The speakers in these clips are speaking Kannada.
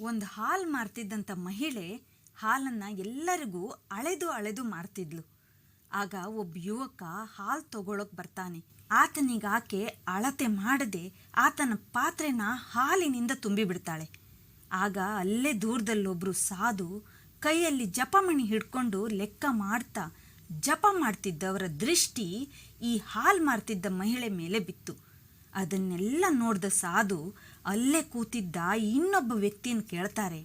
ಒಂದು ಹಾಲು ಮಾರ್ತಿದ್ದಂಥ ಮಹಿಳೆ ಹಾಲನ್ನು ಎಲ್ಲರಿಗೂ ಅಳೆದು ಅಳೆದು ಮಾರ್ತಿದ್ಲು. ಆಗ ಒಬ್ಬ ಯುವಕ ಹಾಲು ತಗೊಳಕ್ ಬರ್ತಾನೆ. ಆತನಿಗೆ ಆಕೆ ಅಳತೆ ಮಾಡದೆ ಆತನ ಪಾತ್ರೆನ ಹಾಲಿನಿಂದ ತುಂಬಿಬಿಡ್ತಾಳೆ ಆಗ ಅಲ್ಲೇ ದೂರದಲ್ಲೊಬ್ರು ಸಾಧು ಕೈಯಲ್ಲಿ ಜಪಮಣಿ ಹಿಡ್ಕೊಂಡು ಲೆಕ್ಕ ಮಾಡ್ತಾ ಜಪ ಮಾಡ್ತಿದ್ದವರ ದೃಷ್ಟಿ ಈ ಹಾಲು ಮಾರ್ತಿದ್ದ ಮಹಿಳೆ ಮೇಲೆ ಬಿತ್ತು. ಅದನ್ನೆಲ್ಲ ನೋಡಿದ ಸಾಧು ಅಲ್ಲೇ ಕೂತಿದ್ದ ಇನ್ನೊಬ್ಬ ವ್ಯಕ್ತಿಯನ್ನು ಕೇಳ್ತಾರೆ,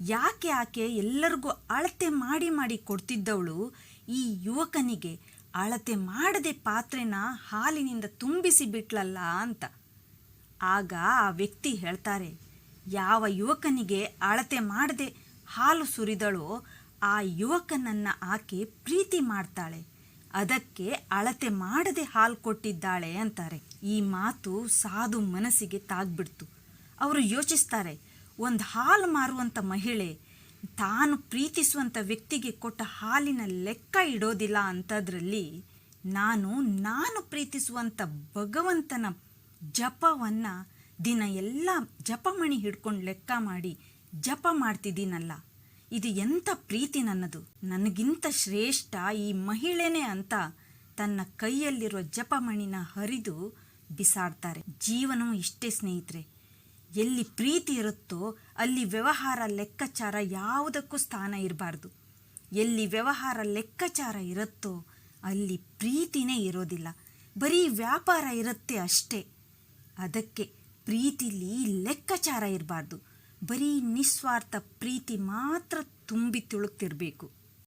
ಯಾಕೆ ಆಕೆ ಎಲ್ಲರಿಗೂ ಅಳತೆ ಮಾಡಿ ಮಾಡಿ ಕೊಡ್ತಿದ್ದವಳು? ಈ ಯುವಕನಿಗೆ ಅಳತೆ ಮಾಡದೆ ಪಾತ್ರೆನ ಹಾಲಿನಿಂದ ತುಂಬಿಸಿ ಬಿಟ್ಲಲ್ಲ ಅಂತ. ಆಗ ಆ ವ್ಯಕ್ತಿ ಹೇಳ್ತಾರೆ, ಯಾವ ಯುವಕನಿಗೆ ಅಳತೆ ಮಾಡದೆ ಹಾಲು ಸುರಿದಳೋ, ಆ ಯುವಕನನ್ನು ಆಕೆ ಪ್ರೀತಿ ಮಾಡ್ತಾಳೆ. ಅದಕ್ಕೆ ಅಳತೆ ಮಾಡದೆ ಹಾಲು ಕೊಟ್ಟಿದ್ದಾಳೆ ಅಂತಾರೆ. ಈ ಮಾತು ಸಾಧು ಮನಸ್ಸಿಗೆ ತಾಗ್ಬಿಡ್ತು. ಅವರು ಯೋಚಿಸ್ತಾರೆ, ಒಂದು ಹಾಲು ಮಾರುವಂಥ ಮಹಿಳೆ ತಾನು ಪ್ರೀತಿಸುವಂಥ ವ್ಯಕ್ತಿಗೆ ಕೊಟ್ಟ ಹಾಲಿನ ಲೆಕ್ಕ ಇಡೋದಿಲ್ಲ ಅಂಥದ್ರಲ್ಲಿ ನಾನು ನಾನು ಪ್ರೀತಿಸುವಂಥ ಭಗವಂತನ ಜಪವನ್ನು ದಿನ ಎಲ್ಲ ಜಪಮಣಿ ಹಿಡ್ಕೊಂಡು ಲೆಕ್ಕ ಮಾಡಿ ಜಪ ಮಾಡ್ತಿದ್ದೀನಲ್ಲ ಇದು ಎಂಥ ಪ್ರೀತಿ ನನ್ನದು? ನನಗಿಂತ ಶ್ರೇಷ್ಠ ಈ ಮಹಿಳೆನೇ ಅಂತ ತನ್ನ ಕೈಯಲ್ಲಿರೋ ಜಪಮಣಿನ ಹರಿದು ಬಿಸಾಡ್ತಾರೆ. ಜೀವನವು ಇಷ್ಟೇ ಸ್ನೇಹಿತರೆ. ಎಲ್ಲಿ ಪ್ರೀತಿ ಇರುತ್ತೋ ಅಲ್ಲಿ ವ್ಯವಹಾರ ಲೆಕ್ಕಾಚಾರ ಯಾವುದಕ್ಕೂ ಸ್ಥಾನ ಇರಬಾರ್ದು. ಎಲ್ಲಿ ವ್ಯವಹಾರ ಲೆಕ್ಕಾಚಾರ ಇರುತ್ತೋ ಅಲ್ಲಿ ಪ್ರೀತಿನೇ ಇರೋದಿಲ್ಲ. ಬರೀ ವ್ಯಾಪಾರ ಇರುತ್ತೆ ಅಷ್ಟೇ. ಅದಕ್ಕೆ ಪ್ರೀತಿಲಿ ಲೆಕ್ಕಾಚಾರ ಇರಬಾರ್ದು. ಬರೀ ನಿಸ್ವಾರ್ಥ ಪ್ರೀತಿ ಮಾತ್ರ ತುಂಬಿ ತುಳುಕ್ತಿರ್ಬೇಕು.